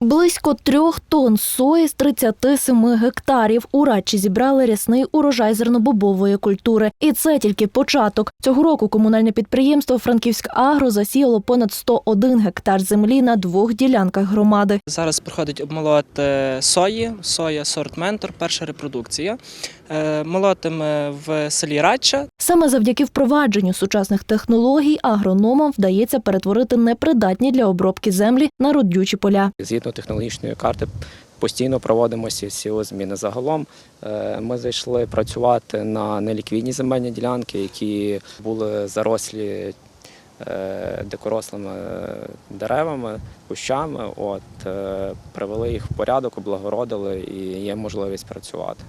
Близько трьох тонн сої з 37 гектарів. У Радчі зібрали рясний урожай зернобобової культури. І це тільки початок. Цього року комунальне підприємство Франківськ Агро засіяло понад 101 гектар землі на двох ділянках громади. Зараз проходить обмолот е, сої, соя сорт ментор, перша репродукція. Е, в селі Радча. Саме завдяки впровадженню сучасних технологій агрономам вдається перетворити непридатні для обробки землі на родючі поля. Згідно технологічної карти постійно проводимо сіо зміни. Загалом е, ми зайшли працювати на неліквідні земельні ділянки, які були зарослі е, дикорослими деревами, кущами. От, привели їх в порядок, облагородили і є можливість працювати.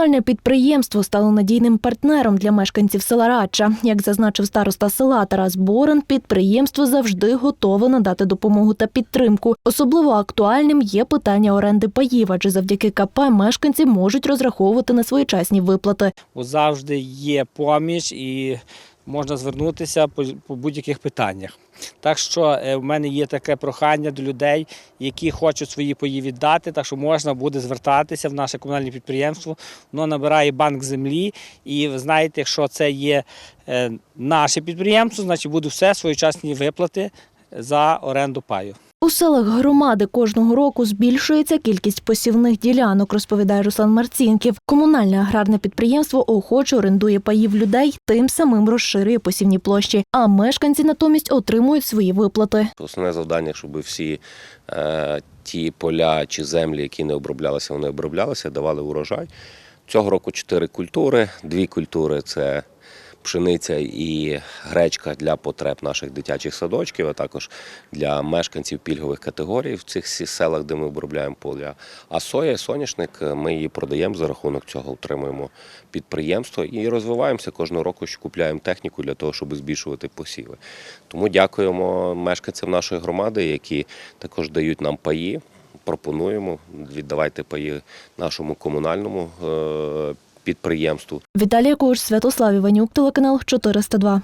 Комунальне підприємство стало надійним партнером для мешканців села Радча. Як зазначив староста села Тарас Борен, підприємство завжди готове надати допомогу та підтримку. Особливо актуальним є питання оренди паїв, адже завдяки КП мешканці можуть розраховувати на своєчасні виплати. Завжди є поміч і можна звернутися по, по будь-яких питаннях. Так що е, в мене є таке прохання до людей, які хочуть свої паї віддати, так що можна буде звертатися в наше комунальне підприємство. Воно набирає банк землі, і ви знаєте, якщо це є е, наше підприємство, значить будуть все своєчасні виплати за оренду паю. У селах громади кожного року збільшується кількість посівних ділянок, розповідає Руслан Марцінків. Комунальне аграрне підприємство охоче орендує паїв людей, тим самим розширює посівні площі. А мешканці натомість отримують свої виплати. Основне завдання, щоб всі е, ті поля чи землі, які не оброблялися, вони оброблялися, давали урожай. Цього року чотири культури. Дві культури це пшениця і гречка для потреб наших дитячих садочків, а також для мешканців пільгових категорій в цих селах, де ми обробляємо поля. А соя, соняшник, ми її продаємо за рахунок цього, утримуємо підприємство і розвиваємося кожного року, що купляємо техніку для того, щоб збільшувати посіви. Тому дякуємо мешканцям нашої громади, які також дають нам паї. Пропонуємо віддавайте паї нашому комунальному е, підприємству. Віталія Куш, Святослав Іванюк, телеканал 402.